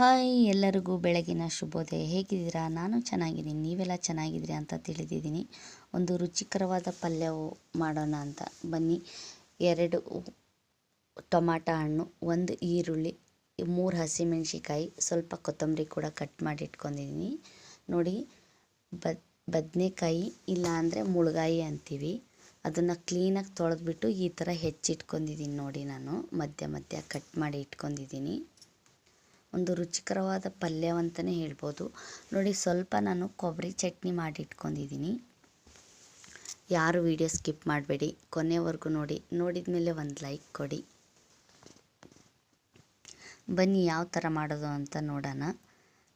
Hi ಎಲ್ಲರಿಗೂ ಬೆಳಗಿನ ಶುಭೋದಯ. ಹೇಗಿದ್ದೀರಾ? ನಾನು ಚೆನ್ನಾಗಿದ್ದೀನಿ. ನೀವೆಲ್ಲ ಚೆನ್ನಾಗಿದ್ದೀರಿ ಅಂತ ತಿಳಿದಿದ್ದೀನಿ. ಒಂದು ರುಚಿಕರವಾದ ಪಲ್ಯವು ಮಾಡೋಣ ಅಂತ. ಬನ್ನಿ. ಎರಡು ಟೊಮಾಟ ಹಣ್ಣು, ಒಂದು ಈರುಳ್ಳಿ, ಮೂರು ಹಸಿಮೆಣ್ಸಿಕಾಯಿ ಸ್ವಲ್ಪ ಕೊತ್ತಂಬರಿ ಕೂಡ ಕಟ್ ಮಾಡಿ ಇಟ್ಕೊಂಡಿದ್ದೀನಿ. ನೋಡಿ ಬದ್ ಬದನೆಕಾಯಿ ಇಲ್ಲ ಮುಳುಗಾಯಿ ಮುಳ್ಗಾಯಿ ಅಂತೀವಿ. ಅದನ್ನು ಕ್ಲೀನಾಗಿ ತೊಳೆದ್ಬಿಟ್ಟು ಈ ಥರ ಹೆಚ್ಚಿಟ್ಕೊಂಡಿದ್ದೀನಿ ನೋಡಿ ನಾನು. ಮಧ್ಯ ಮಧ್ಯ ಕಟ್ ಮಾಡಿ ಇಟ್ಕೊಂಡಿದ್ದೀನಿ. ಒಂದು ರುಚಿಕರವಾದ ಪಲ್ಯವಂತಲೇ ಹೇಳ್ಬೋದು. ನೋಡಿ, ಸ್ವಲ್ಪ ನಾನು ಕೊಬ್ಬರಿ ಚಟ್ನಿ ಮಾಡಿ ಇಟ್ಕೊಂಡಿದ್ದೀನಿ ಯಾರು ವಿಡಿಯೋ ಸ್ಕಿಪ್ ಮಾಡಬೇಡಿ, ಕೊನೆವರೆಗೂ ನೋಡಿ. ನೋಡಿದ ಮೇಲೆ ಒಂದು ಲೈಕ್ ಕೊಡಿ. ಬನ್ನಿ, ಯಾವ ಥರ ಮಾಡೋದು ಅಂತ ನೋಡೋಣ.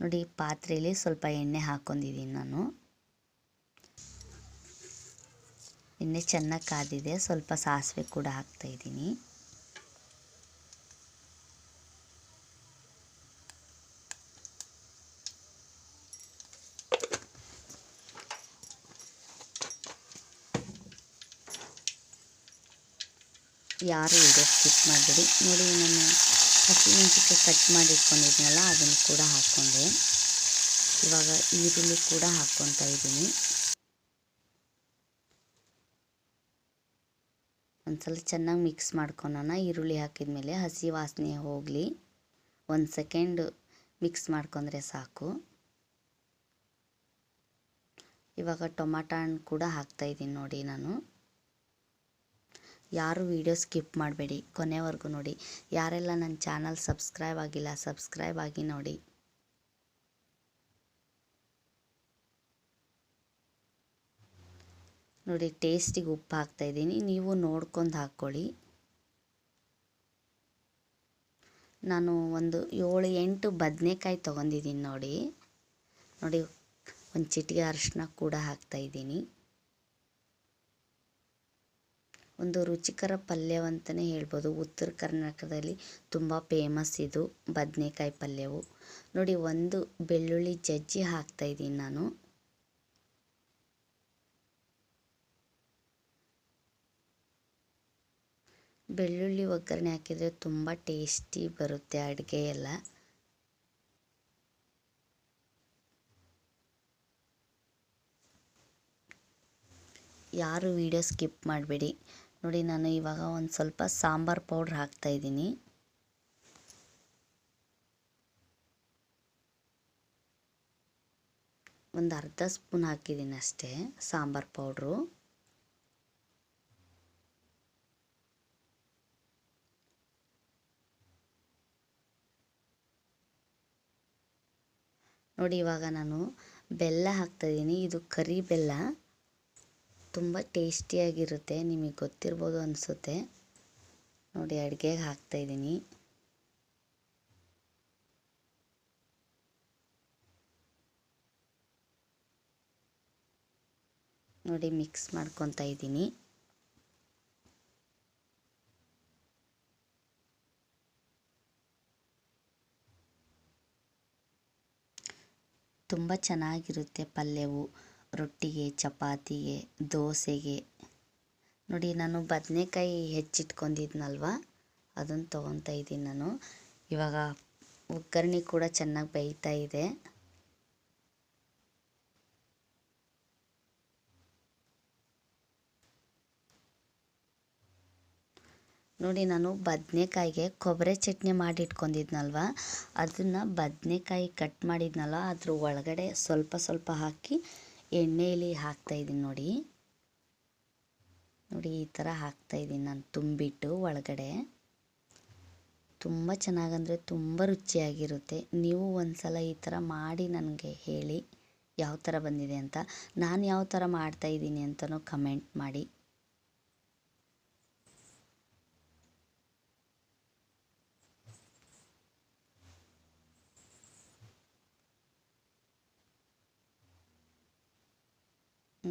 ನೋಡಿ ಪಾತ್ರೆಯಲ್ಲಿ ಸ್ವಲ್ಪ ಎಣ್ಣೆ ಹಾಕ್ಕೊಂಡಿದ್ದೀನಿ ನಾನು. ಎಣ್ಣೆ ಚೆನ್ನಾಗಿ ಕಾದಿದೆ, ಸ್ವಲ್ಪ ಸಾಸಿವೆ ಕೂಡ ಹಾಕ್ತಾಯಿದ್ದೀನಿ ಯಾರು ವಿಡಿಯೋ ಸ್ಕಿಪ್ ಮಾಡಬೇಡಿ. ನೋಡಿ, ನಾನು ಹಸಿಮೆಣಸಿಕಾಯಿ ಕಟ್ ಮಾಡಿ ಇಟ್ಕೊಂಡಿದ್ದೀನಲ್ಲ ಅದನ್ನು ಕೂಡ ಹಾಕ್ಕೊಂಡೆ. ಇವಾಗ ಈರುಳ್ಳಿ ಕೂಡ ಹಾಕ್ಕೊತಾ ಇದ್ದೀನಿ. ಒಂದ್ಸಲ ಚೆನ್ನಾಗಿ ಮಿಕ್ಸ್ ಮಾಡ್ಕೊಳೋಣ. ಈರುಳ್ಳಿ ಹಾಕಿದ ಮೇಲೆ ಹಸಿ ವಾಸನೆ ಹೋಗಲಿ. ಒಂದು ಸೆಕೆಂಡ್ ಮಿಕ್ಸ್ ಮಾಡ್ಕೊಂಡ್ರೆ ಸಾಕು. ಇವಾಗ ಟೊಮಾಟೊ ಹಣ್ಣು ಕೂಡ ಹಾಕ್ತಾಯಿದ್ದೀನಿ ನೋಡಿ ನಾನು. ಯಾರು ವಿಡಿಯೋ ಸ್ಕಿಪ್ ಮಾಡಬೇಡಿ, ಕೊನೆವರೆಗೂ ನೋಡಿ. ಯಾರೆಲ್ಲ ನನ್ನ ಚಾನಲ್ ಸಬ್ಸ್ಕ್ರೈಬ್ ಆಗಿಲ್ಲ ಸಬ್ಸ್ಕ್ರೈಬ್ ಆಗಿ ನೋಡಿ. ನೋಡಿ ಟೇಸ್ಟಿಗೆ ಉಪ್ಪು ಹಾಕ್ತಾಯಿದ್ದೀನಿ ನೀವು ನೋಡ್ಕೊಂಡು ಹಾಕ್ಕೊಳ್ಳಿ. ನಾನು ಒಂದು ಏಳು ಎಂಟು ಬದನೆಕಾಯಿ ತೊಗೊಂಡಿದ್ದೀನಿ ನೋಡಿ. ನೋಡಿ, ಒಂದು ಚಿಟಿಕೆ ಅರಿಶಿನ ಕೂಡ ಹಾಕ್ತಾಯಿದ್ದೀನಿ ಒಂದು ರುಚಿಕರ ಪಲ್ಯವಂತಲೇ ಹೇಳ್ಬೋದು. ಉತ್ತರ ಕರ್ನಾಟಕದಲ್ಲಿ ತುಂಬ ಫೇಮಸ್ ಇದು ಬದನೆಕಾಯಿ ಪಲ್ಯವು. ನೋಡಿ, ಒಂದು ಬೆಳ್ಳುಳ್ಳಿ ಜಜ್ಜಿ ಹಾಕ್ತಾಯಿದ್ದೀನಿ ನಾನು. ಬೆಳ್ಳುಳ್ಳಿ ಒಗ್ಗರಣೆ ಹಾಕಿದರೆ ತುಂಬ ಟೇಸ್ಟಿ ಬರುತ್ತೆ ಅಡುಗೆ ಎಲ್ಲ. ಯಾರು ವಿಡಿಯೋ ಸ್ಕಿಪ್ ಮಾಡಬೇಡಿ. ನೋಡಿ, ನಾನು ಇವಾಗ ಒಂದು ಸ್ವಲ್ಪ ಸಾಂಬಾರು ಪೌಡ್ರ್ ಹಾಕ್ತಾಯಿದ್ದೀನಿ ಒಂದು ಅರ್ಧ ಸ್ಪೂನ್ ಹಾಕಿದ್ದೀನಿ ಅಷ್ಟೇ ಸಾಂಬಾರು ಪೌಡ್ರು. ನೋಡಿ, ಇವಾಗ ನಾನು ಬೆಲ್ಲ ಹಾಕ್ತಾಯಿದ್ದೀನಿ ಇದು ಕರಿ ಬೆಲ್ಲ ತುಂಬ ಟೇಸ್ಟಿಯಾಗಿರುತ್ತೆ, ನಿಮಗೆ ಗೊತ್ತಿರ್ಬೋದು ಅನಿಸುತ್ತೆ. ನೋಡಿ, ಅಡುಗೆಗೆ ಹಾಕ್ತಾಯಿದ್ದೀನಿ ನೋಡಿ, ಮಿಕ್ಸ್ ಮಾಡ್ಕೊತಾ ಇದ್ದೀನಿ. ತುಂಬ ಚೆನ್ನಾಗಿರುತ್ತೆ ಪಲ್ಯವು. ರೊಟ್ಟಿಗೆ, ಚಪಾತಿಗೆ, ದೋಸೆಗೆ. ನೋಡಿ, ನಾನು ಬದನೆಕಾಯಿ ಹೆಚ್ಚಿಟ್ಕೊಂಡಿದ್ನಲ್ವ? ಅದನ್ನು ತೊಗೊತಾ ಇದ್ದೀನಿ ನಾನು. ಇವಾಗ ಒಗ್ಗರಣೆ ಕೂಡ ಚೆನ್ನಾಗಿ ಬೇಯ್ತಾ ಇದೆ. ನೋಡಿ, ನಾನು ಬದನೆಕಾಯಿಗೆ ಕೊಬ್ಬರಿ ಚಟ್ನಿ ಮಾಡಿ ಇಟ್ಕೊಂಡಿದ್ನಲ್ವ ಅದನ್ನು ಬದನೆಕಾಯಿ ಕಟ್ ಮಾಡಿದ್ನಲ್ಲ, ಅದ್ರ ಒಳಗಡೆ ಸ್ವಲ್ಪ ಸ್ವಲ್ಪ ಹಾಕಿ ಎಣ್ಣೆಯಲ್ಲಿ ಹಾಕ್ತಾಯಿದ್ದೀನಿ ನೋಡಿ. ನೋಡಿ ಈ ಥರ ಹಾಕ್ತಾಯಿದ್ದೀನಿ ನಾನು ತುಂಬಿಟ್ಟು ಒಳಗಡೆ. ತುಂಬ ಚೆನ್ನಾಗಂದರೆ ತುಂಬ ರುಚಿಯಾಗಿರುತ್ತೆ. ನೀವು ಒಂದು ಸಲ ಈ ಥರ ಮಾಡಿ ನನಗೆ ಹೇಳಿ, ಯಾವ ಥರ ಬಂದಿದೆ ಅಂತ. ನಾನು ಯಾವ ಥರ ಮಾಡ್ತಾಯಿದ್ದೀನಿ ಅಂತಲೂ ಕಮೆಂಟ್ ಮಾಡಿ.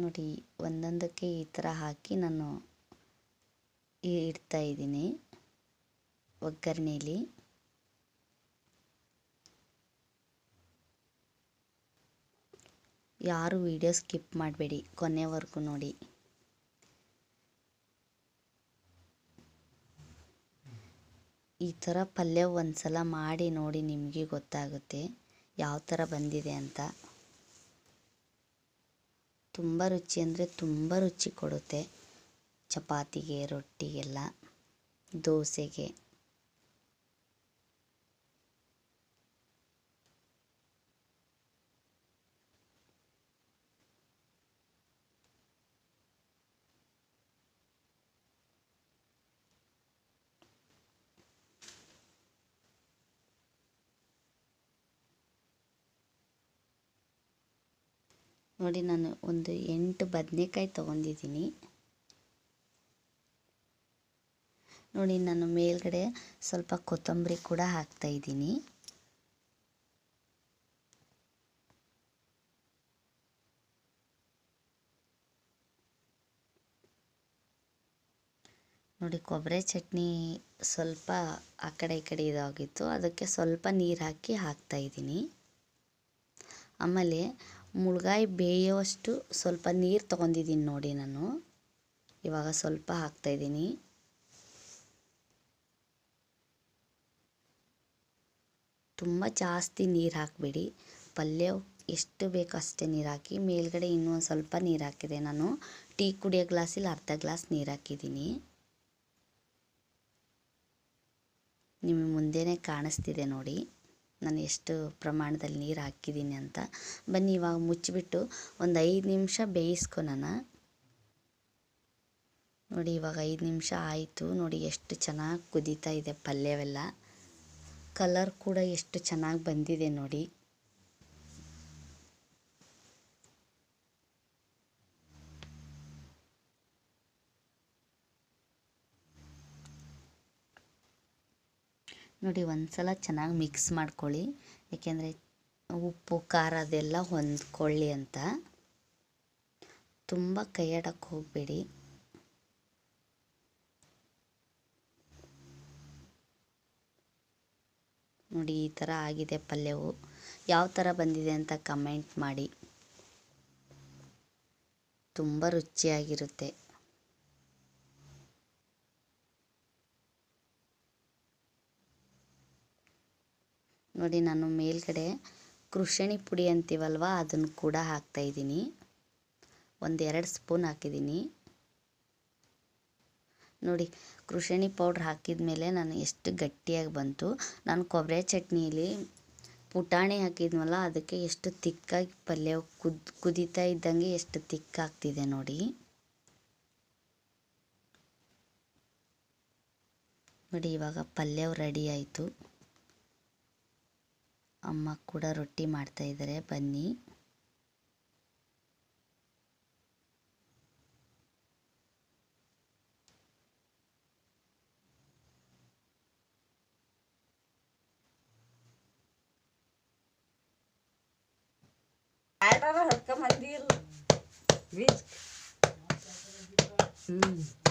ನೋಡಿ, ಒಂದೊಂದಕ್ಕೆ ಈ ಥರ ಹಾಕಿ ನಾನು ಇಡ್ತಾ ಇದ್ದೀನಿ ಒಗ್ಗರಣೆಯಲ್ಲಿ ಯಾರು ವಿಡಿಯೋ ಸ್ಕಿಪ್ ಮಾಡಬೇಡಿ, ಕೊನೆವರೆಗೂ ನೋಡಿ. ಈ ಥರ ಪಲ್ಯ ಒಂದು ಸಲ ಮಾಡಿ ನೋಡಿ ನಿಮಗೆ ಗೊತ್ತಾಗುತ್ತೆ, ಯಾವ ಥರ ಬಂದಿದೆ ಅಂತ. ತುಂಬ ರುಚಿ ಅಂದರೆ ತುಂಬ ರುಚಿ ಕೊಡುತ್ತೆ. ಚಪಾತಿಗೆ ರೊಟ್ಟಿಗೆಲ್ಲ ದೋಸೆಗೆ. ನೋಡಿ, ನಾನು ಒಂದು ಎಂಟು ಬದನೆಕಾಯಿ ತೊಗೊಂಡಿದ್ದೀನಿ. ನೋಡಿ, ನಾನು ಮೇಲ್ಗಡೆ ಸ್ವಲ್ಪ ಕೊತ್ತಂಬರಿ ಕೂಡ ಹಾಕ್ತಾ ಇದ್ದೀನಿ. ನೋಡಿ, ಕೊಬ್ಬರಿ ಚಟ್ನಿ ಸ್ವಲ್ಪ ಆ ಕಡೆ ಈ ಕಡೆ ಇದಾಗಿತ್ತು. ಅದಕ್ಕೆ ಸ್ವಲ್ಪ ನೀರು ಹಾಕಿ ಹಾಕ್ತಾ ಇದ್ದೀನಿ. ಆಮೇಲೆ ಮುಳ್ಗಾಯಿ ಬೇಯೋವಷ್ಟು ಸ್ವಲ್ಪ ನೀರು ತೊಗೊಂಡಿದ್ದೀನಿ ನೋಡಿ ನಾನು. ಇವಾಗ ಸ್ವಲ್ಪ ಹಾಕ್ತಾಯಿದ್ದೀನಿ ತುಂಬ ಜಾಸ್ತಿ ನೀರು ಹಾಕಬೇಡಿ. ಪಲ್ಯ ಎಷ್ಟು ಬೇಕೋ ಅಷ್ಟೇ ನೀರು ಹಾಕಿ, ಮೇಲ್ಗಡೆ ಇನ್ನೂ ಒಂದು ಸ್ವಲ್ಪ ನೀರು ಹಾಕಿದೆ ನಾನು. ಟೀ ಕುಡಿಯೋ ಗ್ಲಾಸಲ್ಲಿ ಅರ್ಧ ಗ್ಲಾಸ್ ನೀರು ಹಾಕಿದ್ದೀನಿ. ನಿಮಗೆ ಮುಂದೆನೇ ಕಾಣಿಸ್ತಿದೆ ನೋಡಿ. ನಾನು ಎಷ್ಟು ಪ್ರಮಾಣದಲ್ಲಿ ನೀರು ಹಾಕಿದ್ದೀನಿ ಅಂತ. ಬನ್ನಿ, ಇವಾಗ ಮುಚ್ಚಿಬಿಟ್ಟು ಒಂದು ಐದು ನಿಮಿಷ ಬೇಯಿಸ್ಕೊಳೋಣ ನೋಡಿ, ಇವಾಗ ಐದು ನಿಮಿಷ ಆಯಿತು. ನೋಡಿ, ಎಷ್ಟು ಚೆನ್ನಾಗಿ ಕುದೀತಾ ಇದೆ ಪಲ್ಯವೆಲ್ಲ. ಕಲರ್ ಕೂಡ ಎಷ್ಟು ಚೆನ್ನಾಗಿ ಬಂದಿದೆ ನೋಡಿ. ನೋಡಿ, ಒಂದ್ಸಲ ಚೆನ್ನಾಗಿ ಮಿಕ್ಸ್ ಮಾಡ್ಕೊಳ್ಳಿ. ಯಾಕೆಂದರೆ ಉಪ್ಪು, ಖಾರ ಅದೆಲ್ಲ ಹೊಂದ್ಕೊಳ್ಳಿ ಅಂತ. ತುಂಬ ಕೈಯಾಡಕ್ಕೆ ಹೋಗಬೇಡಿ. ನೋಡಿ, ಈ ಥರ ಆಗಿದೆ ಪಲ್ಯವು. ಯಾವ ಥರ ಬಂದಿದೆ ಅಂತ ಕಮೆಂಟ್ ಮಾಡಿ. ತುಂಬ ರುಚಿಯಾಗಿರುತ್ತೆ. ನೋಡಿ ನಾನು ಮೇಲ್ಗಡೆ ಕೃಷಣಿ ಪುಡಿ ಅಂತೀವಲ್ವ, ಅದನ್ನು ಕೂಡ ಹಾಕ್ತಾಯಿದ್ದೀನಿ ಒಂದೆರಡು ಸ್ಪೂನ್ ಹಾಕಿದ್ದೀನಿ. ನೋಡಿ, ಕೃಷಣಿ ಪೌಡ್ರ್ ಹಾಕಿದ ಮೇಲೆ ನಾನು ಎಷ್ಟು ಗಟ್ಟಿಯಾಗಿ ಬಂತು. ನಾನು ಕೊಬ್ಬರಿ ಚಟ್ನಿಯಲ್ಲಿ ಪುಟಾಣಿ ಹಾಕಿದ್ನಲ್ಲ, ಅದಕ್ಕೆ ಎಷ್ಟು ತಿಕ್ಕಾಗಿ ಪಲ್ಯ ಕುದ್, ಕುದೀತಾ ಇದ್ದಂಗೆ ಎಷ್ಟು ತಿಕ್ಕಾಗ್ತಿದೆ ನೋಡಿ. ನೋಡಿ, ಇವಾಗ ಪಲ್ಯವು ರೆಡಿ ಆಯಿತು. ಅಮ್ಮ ಕೂಡ ರೊಟ್ಟಿ ಮಾಡ್ತಾ ಇದ್ದಾರೆ ಬನ್ನಿ. ಹ್ಞೂ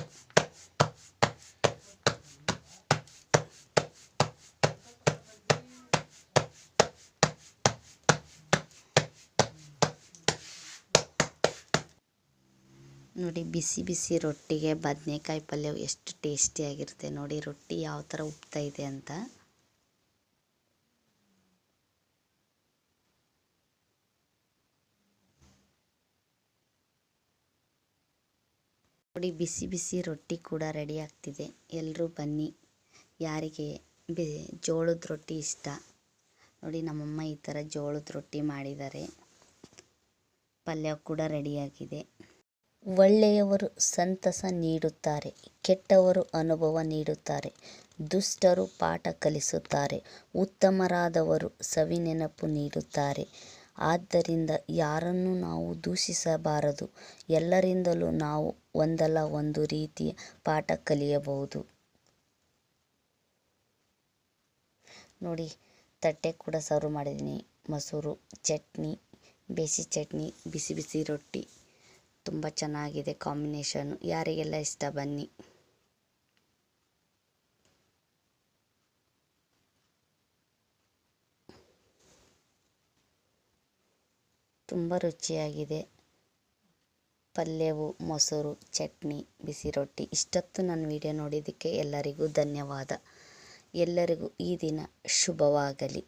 ನೋಡಿ, ಬಿಸಿ ಬಿಸಿ ರೊಟ್ಟಿಗೆ ಬದನೆಕಾಯಿ ಪಲ್ಯ ಎಷ್ಟು ಟೇಸ್ಟಿಯಾಗಿರುತ್ತೆ ನೋಡಿ, ರೊಟ್ಟಿ ಯಾವ ಥರ ಉಪ್ತಾ ಇದೆ ಅಂತ. ನೋಡಿ, ಬಿಸಿ ಬಿಸಿ ರೊಟ್ಟಿ ಕೂಡ ರೆಡಿ ಆಗ್ತಿದೆ. ಎಲ್ಲರೂ ಬನ್ನಿ. ಯಾರಿಗೆ ಬಿ, ಜೋಳದ ರೊಟ್ಟಿ ಇಷ್ಟ? ನೋಡಿ, ನಮ್ಮಮ್ಮ ಈ ಥರ ಜೋಳದ ರೊಟ್ಟಿ ಮಾಡಿದ್ದಾರೆ. ಪಲ್ಯ ಕೂಡ ರೆಡಿಯಾಗಿದೆ ಒಳ್ಳೆಯವರು ಸಂತಸ ನೀಡುತ್ತಾರೆ, ಕೆಟ್ಟವರು ಅನುಭವ ನೀಡುತ್ತಾರೆ, ದುಷ್ಟರು ಪಾಠ ಕಲಿಸುತ್ತಾರೆ, ಉತ್ತಮರಾದವರು ಸವಿನೆನಪು ನೀಡುತ್ತಾರೆ. ಆದ್ದರಿಂದ ಯಾರನ್ನು ನಾವು ದೂಷಿಸಬಾರದು? ಎಲ್ಲರಿಂದಲೂ ನಾವು ಒಂದಲ್ಲ ಒಂದು ರೀತಿಯ ಪಾಠ ಕಲಿಯಬಹುದು. ನೋಡಿ, ತಟ್ಟೆ ಕೂಡ ಸರ್ವ್ ಮಾಡಿದ್ದೀನಿ. ಮೊಸರು, ಚಟ್ನಿ ಬೇಸಿ ಚಟ್ನಿ, ಬಿಸಿ ಬಿಸಿ ರೊಟ್ಟಿ. ತುಂಬ ಚೆನ್ನಾಗಿದೆ ಕಾಂಬಿನೇಷನ್ನು ಯಾರಿಗೆಲ್ಲ ಇಷ್ಟ ಬನ್ನಿ. ತುಂಬ ರುಚಿಯಾಗಿದೆ. ಪಲ್ಯವು, ಮೊಸರು, ಚಟ್ನಿ, ಬಿಸಿ ರೊಟ್ಟಿ. ಇಷ್ಟೊತ್ತು ನನ್ನ ವಿಡಿಯೋ ನೋಡಿದ್ದಕ್ಕೆ ಎಲ್ಲರಿಗೂ ಧನ್ಯವಾದ. ಎಲ್ಲರಿಗೂ ಈ ದಿನ ಶುಭವಾಗಲಿ.